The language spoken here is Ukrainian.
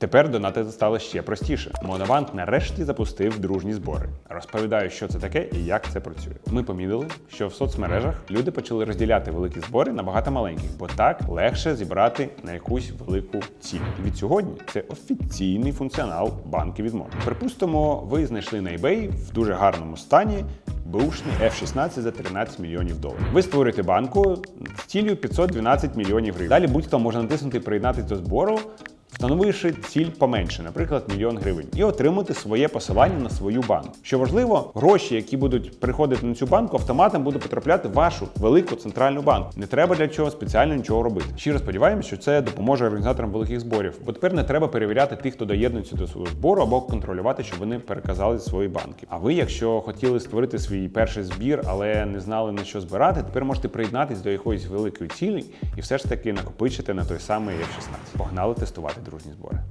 Тепер донатити стало ще простіше. Монобанк нарешті запустив дружні збори. Розповідаю, що це таке і як це працює. Ми помітили, що в соцмережах люди почали розділяти великі збори на багато маленьких, бо так легше зібрати на якусь велику ціль. І від сьогодні це офіційний функціонал банки відмови. Припустимо, ви знайшли на eBay в дуже гарному стані. Бушний F-16 за 13 мільйонів доларів. Ви створюєте банку з цілею 512 мільйонів гривень. Далі будь-хто може натиснути приєднатися до збору, встановивши ціль поменше, наприклад, мільйон гривень, і отримати своє посилання на свою банку. Що важливо, гроші, які будуть приходити на цю банку, автоматом будуть потрапляти в вашу велику центральну банку. Не треба для цього спеціально нічого робити. Щиро сподіваємося, що це допоможе організаторам великих зборів, бо тепер не треба перевіряти тих, хто доєднується до свого збору, або контролювати, щоб вони переказали свої банки. А ви, якщо хотіли створити свій перший збір, але не знали на що збирати, тепер можете приєднатись до якоїсь великої цілі і все ж таки накопичити на той самий F-16. Погнали тестувати дружні збори.